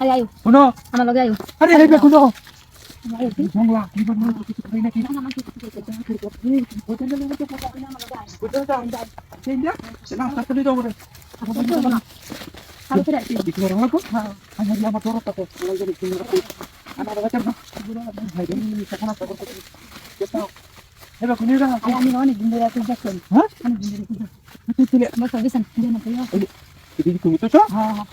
আরে আয়ু শুনো আমার লগে আয়ু আরে আরে দেখো তো আমার আয়ু কি? কি বন্ধ কিছু নাকি না, আমার কিছু কিছু কিছু কিছু কিছু। কথা বলে আমার লগে আয়ু। দাও সেই যা না দিও আমার বন্ধু বলো না। আছি। হ্যাঁ আমি আমার তোর কথা বলে যাবে তুমি রাখো আমার বাবা চাপ না ভাই রে তখন আর করতে কেসা এবার কোনি রা আমি অনেক দিন ধরে খুঁজে যাচ্ছি। হ্যাঁ অনেক দিন ধরে তুই তুই আমার না তুমি তুমি তো হ্যাঁ, হ্যাঁ,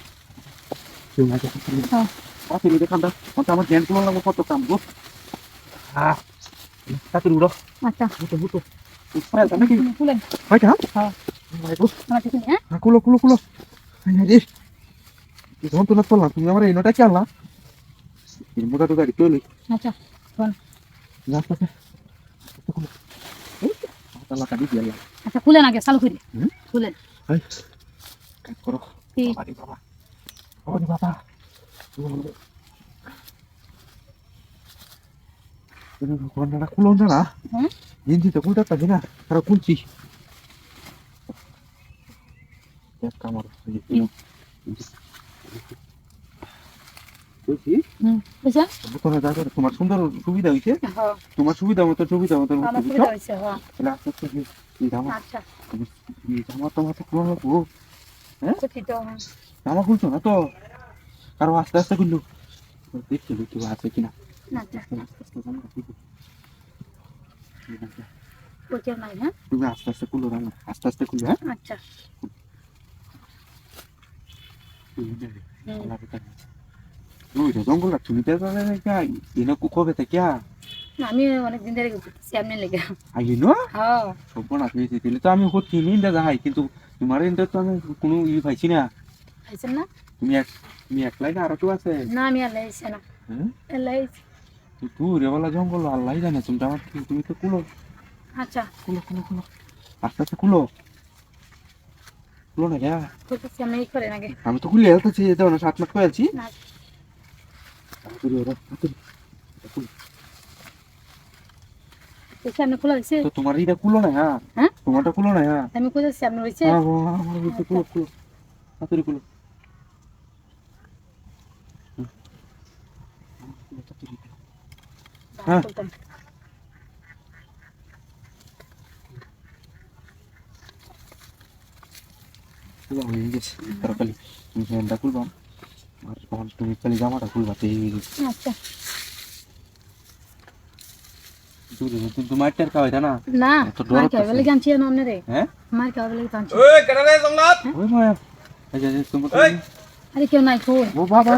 আচ্ছা। বুটো বুটো উপায় আছে নাকি তুমি খুলেন। হয় না হ্যাঁ। ভাই গো আমার কিছু নেই, হ্যাঁ? হ্যাঁ কুলো কুলো কুলো রে যখন তোলা করলাম তুমি আমার এনোটা কি আনলা এই মোটা তো গাড়ি চলে আচ্ছা, রাস্তা তালা কাটি দিয়ে আচ্ছা, খুলেন আগে, চালু করে। হুম? খুলেন। হাই কাজ করো কি? বাবা রে বাবা এক কামড় বলছি হুম, বুঝছেন? বোতলে যা করে তোমার সুন্দর সুবিধা হয়েছে? হ্যাঁ, তোমার সুবিধা মতো সুবিধা মতো আমার সুবিধা হয়েছে, হ্যাঁ। আচ্ছা, তোমার তো জামা খুলছো না তো? কারও আস্তে আস্তে খুললো। দেখছি দেখছি আছে কিনা? হ্যাঁ? তুমি আস্তে আস্তে খুলো আস্তে আস্তে হ্যাঁ? আচ্ছা, জঙ্গল না এনে আমি অনেক দিন ধরে আপনি লেগে। আই নো হ্যাঁ, সর্বনাশ হয়েছে তাহলে তো আমি হচ্ছি নিন্দা যাই কিন্তু তোমার ইন্দা তো আমি কোনো ই পাইছি না। খাইছেন না? তুমি এক তুমি একলাই না আরও কেউ আছে? না, আমি আর লাইছি না। আর লাইছি। তুই রে জঙ্গল আল্লাহ জানে তুমি তো আমার তুমি তো কুলো। আচ্ছা, খুলো খুলো খুলো আস্তে আস্তে খুলো খুলো না কে খুলতেছি, আপনি ই করেন আমি তো খুলে হেলতেছি দাও না সাত মাস করে আছি। না, বলছি, আপনি খোলা হয়েছে? তো তোমার এটা খুলো না হ্যাঁ হ্যাঁ? তোমারটা খুলো না হ্যাঁ আমি আপনি হয়েছে? হ্যাঁ আমার খুলো খুলো খুলো। হ্যাঁ। তুমি খালি জামাটা খুলবা আচ্ছা, তোমার খাওয়াই না? মার। হ্যাঁ? মার। ওই আরে কেউ নাই, কই? ও বাবা।